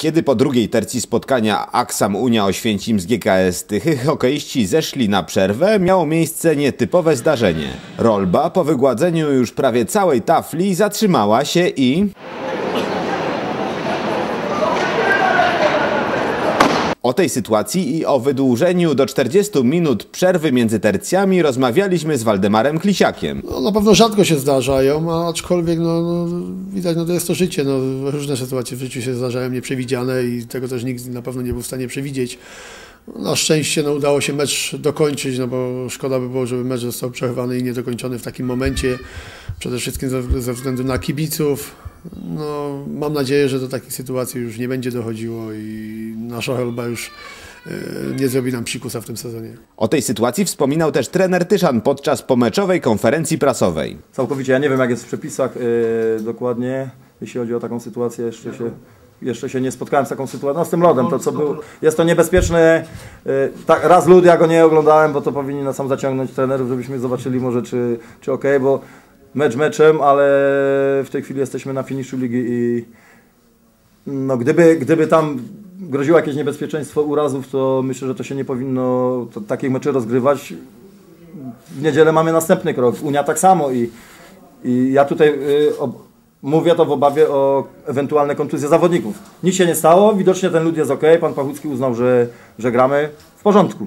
Kiedy po drugiej tercji spotkania Aksam Unia Oświęcim z GKS Tychy hokeiści zeszli na przerwę, miało miejsce nietypowe zdarzenie. Rolba po wygładzeniu już prawie całej tafli zatrzymała się i... O tej sytuacji i o wydłużeniu do 40 minut przerwy między tercjami rozmawialiśmy z Waldemarem Klisiakiem. No, na pewno rzadko się zdarzają, aczkolwiek no, no, widać, no to jest to życie. No, różne sytuacje w życiu się zdarzają nieprzewidziane i tego też nikt na pewno nie był w stanie przewidzieć. Na szczęście no, udało się mecz dokończyć, no bo szkoda by było, żeby mecz został przerwany i niedokończony w takim momencie. Przede wszystkim ze, ze względu na kibiców. No, mam nadzieję, że do takich sytuacji już nie będzie dochodziło i nasza choroba już e, nie zrobi nam psikusa w tym sezonie. O tej sytuacji wspominał też trener Tyszan podczas pomeczowej konferencji prasowej. Całkowicie, ja nie wiem jak jest w przepisach yy, dokładnie, jeśli chodzi o taką sytuację, jeszcze się, jeszcze się nie spotkałem z taką sytuacją, no z tym lodem, to co było, jest to niebezpieczne, yy, tak, raz lód ja go nie oglądałem, bo to powinni nas sam zaciągnąć trenerów, żebyśmy zobaczyli może czy, czy ok, bo mecz meczem, ale w tej chwili jesteśmy na finiszu ligi i no, gdyby, gdyby tam groziło jakieś niebezpieczeństwo urazów, to myślę, że to się nie powinno takich meczy rozgrywać. W niedzielę mamy następny krok, Unia tak samo i, i ja tutaj y, ob, mówię to w obawie o ewentualne kontuzje zawodników. Nic się nie stało, widocznie ten lud jest ok, pan Pachucki uznał, że, że gramy w porządku.